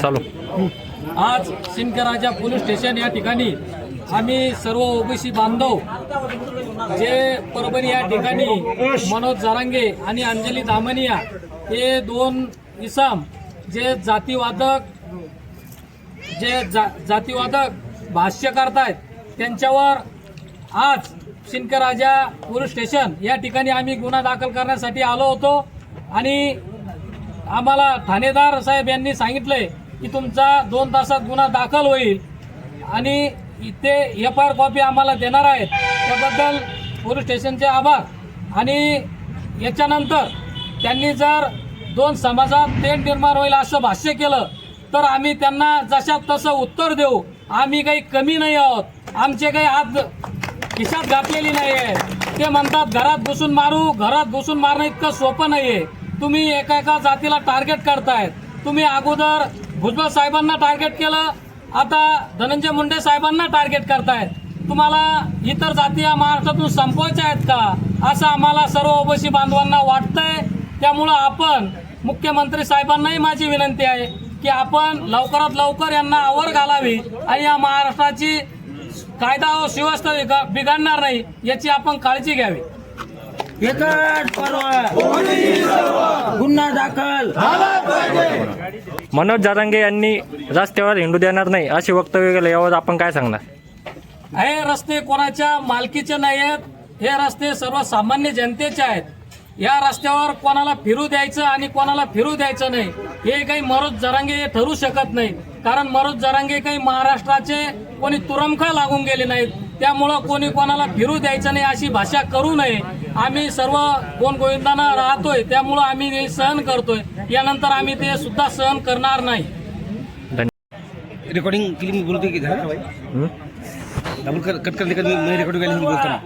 चालू. आज सिंदकराजा police station या ठिकाणी आम्ही सर्व ओबीसी बांधव जे परभणी या ठिकाणी मनोज जारांगे आणि अंजली दामनिया हे दोन इसाम जे जातीवादक जे जा जातीवादक भाष्य करतायत त्यांच्यावर आज शिंदकराजा पोलीस स्टेशन या ठिकाणी आम्ही गुन्हा दाखल करण्यासाठी आलो होतो. आणि आम्हाला ठाणेदार साहेब यांनी सांगितलंय की तुमचा दोन तासात गुन्हा दाखल होईल आणि ते एफ आय आर कॉपी आम्हाला देणार आहेत. त्याबद्दल पोलीस स्टेशनचे आभार. आणि याच्यानंतर त्यांनी जर दोन समाजात तेढ निर्माण होईल असं भाष्य केलं तर आम्ही त्यांना जशात तसं उत्तर देऊ. आम्ही काही कमी नाही आहोत. आमचे काही हात खिशात घातलेली नाही आहे ते म्हणतात घरात घुसून मारू घरात घुसून मारणं इतकं सोपं नाही आहे तुम्ही एका एका जातीला टार्गेट करतायत. तुम्ही अगोदर भुजबळ साहेबांना टार्गेट केलं आता धनंजय मुंडे साहेबांना टार्गेट करतायत. तुम्हाला इतर जाती या महाराष्ट्रातून संपवायच्या आहेत का? असं आम्हाला सर्व ओबीसी बांधवांना वाटतंय. त्यामुळं आपण मुख्यमंत्री साहेबांनाही माझी विनंती आहे की आपण लवकरात लवकर यांना आवर घालावी आणि या महाराष्ट्राची कायदा व सुव्यवस्था बिघडणार नाही याची आपण काळजी घ्यावी. एकच पर्व. गुन्हा दाखल. मनोज जारांगे यांनी रस्त्यावर हिंडू देणार नाही अशी वक्तव्य केलं. यावर आपण काय सांगणार? हे रस्ते कोणाच्या मालकीचे नाही आहेत हे रस्ते सर्वसामान्य जनतेचे आहेत. या रस्त्यावर कोणाला फिरू द्यायचं आणि कोणाला फिरू द्यायचं नाही हे काही मनोज जरांगे हे ठरू शकत नाही. कारण मनोज जरांगे काही महाराष्ट्राचे कोणी तुरमखा लागून गेले नाहीत. त्यामुळं कोणी कोणाला फिरू द्यायचं नाही अशी भाषा करू नये. आम्ही सर्व कोण गोविंदानं राहतोय त्यामुळं आम्ही हे सहन करतोय. यानंतर आम्ही ते सुद्धा सहन करणार नाही. रिकॉर्डिंग के लिए मैं बोलते कि झालं? डबल कर कट मैं मैं रिकॉर्डिंग के लिए बोलता हूँ.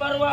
पर्व.